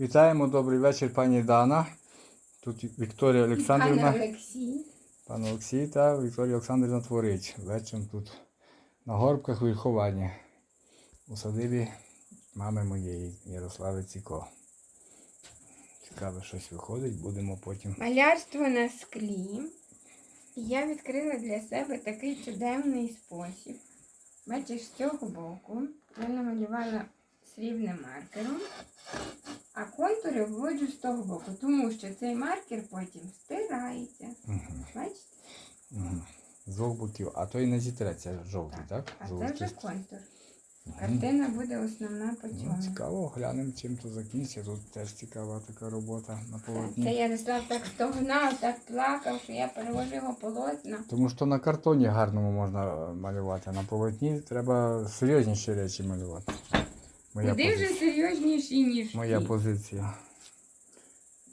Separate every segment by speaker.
Speaker 1: Вітаємо, добрий вечір, пані Дана. Тут Вікторія Олександрівна,
Speaker 2: Олексій.
Speaker 1: пан Олексій та Вікторія Олександрівна творить. Вечором тут на горбках вихованні у садибі мами моєї Ярослави Ціко. Цікаве щось виходить, будемо потім.
Speaker 2: Малярство на склі. І я відкрила для себе такий чудесний спосіб. Бачиш, з цього боку я намалювала срібним маркером, а контури вводжу з того боку, тому що цей маркер потім стирається.
Speaker 1: Угу.
Speaker 2: Бачите?
Speaker 1: Угу. З двох боків. А той не зітреться жовтий, так?
Speaker 2: А це вже контур.
Speaker 1: Мгм.
Speaker 2: Картина буде основна по
Speaker 1: Ну,
Speaker 2: цьому.
Speaker 1: цікаво, глянемо, чим то закінчиться. Тут теж цікава така робота на
Speaker 2: Це
Speaker 1: полотні.
Speaker 2: Ярослав так стогнав, так плакав, що я переложу його полотна.
Speaker 1: Тому що на картоні гарному можна е, малювати, а на полотні треба серйозніші речі малювати. Моя,
Speaker 2: Куди вже
Speaker 1: позиція.
Speaker 2: серйозніші, ніж
Speaker 1: Моя
Speaker 2: ті.
Speaker 1: позиція.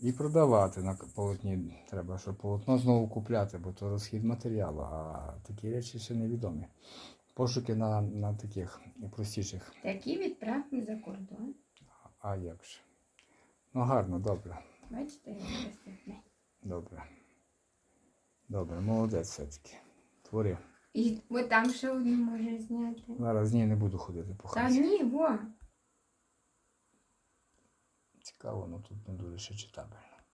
Speaker 1: І продавати на полотні треба, щоб полотно знову купляти, бо то розхід матеріалу, а такі речі ще невідомі. Пошуки на, на таких простіших.
Speaker 2: Такі відправки за кордон.
Speaker 1: А як же? Ну гарно, добре.
Speaker 2: Бачите, як висвітний.
Speaker 1: Добре. Добре, молодець все-таки. Твори.
Speaker 2: І от там ще одну може зняти.
Speaker 1: Зараз ні, не буду ходити по
Speaker 2: Та ні, во.
Speaker 1: Цікаво, але тут не дуже ще читабельно.